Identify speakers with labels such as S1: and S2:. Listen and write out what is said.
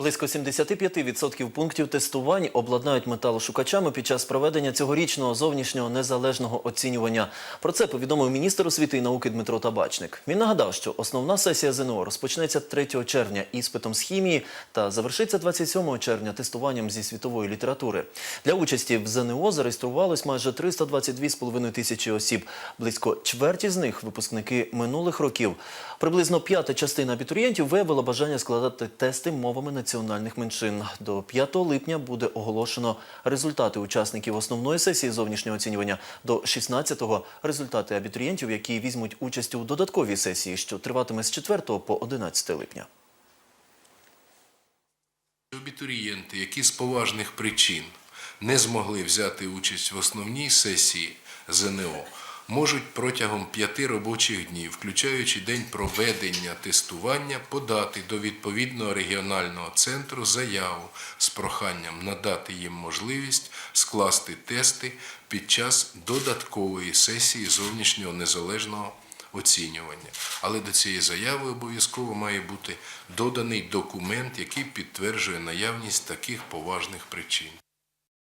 S1: Близько 75% пунктів тестувань обладнають металошукачами під час проведення цьогорічного зовнішнього незалежного оцінювання. Про це повідомив міністр освіти і науки Дмитро Табачник. Він нагадав, що основна сесія ЗНО розпочнеться 3 червня іспитом з хімії та завершиться 27 червня тестуванням зі світової літератури. Для участі в ЗНО зареєструвалось майже 322,5 тисячі осіб. Близько чверті з них випускники минулих років. Приблизно п'ята частина абітурієнтів виявила бажання складати тести мовами національних меншин. До 5 липня буде оголошено результати учасників основної сесії зовнішнього оцінювання. До 16-го – результати абітурієнтів, які візьмуть участь у додатковій сесії, що триватиме з 4 по 11 липня.
S2: Абітурієнти, які з поважних причин не змогли взяти участь в основній сесії ЗНО, можуть протягом п'яти робочих днів, включаючи день проведення тестування, подати до відповідного регіонального центру заяву з проханням надати їм можливість скласти тести під час додаткової сесії зовнішнього незалежного оцінювання. Але до цієї заяви обов'язково має бути доданий документ, який підтверджує наявність таких поважних причин.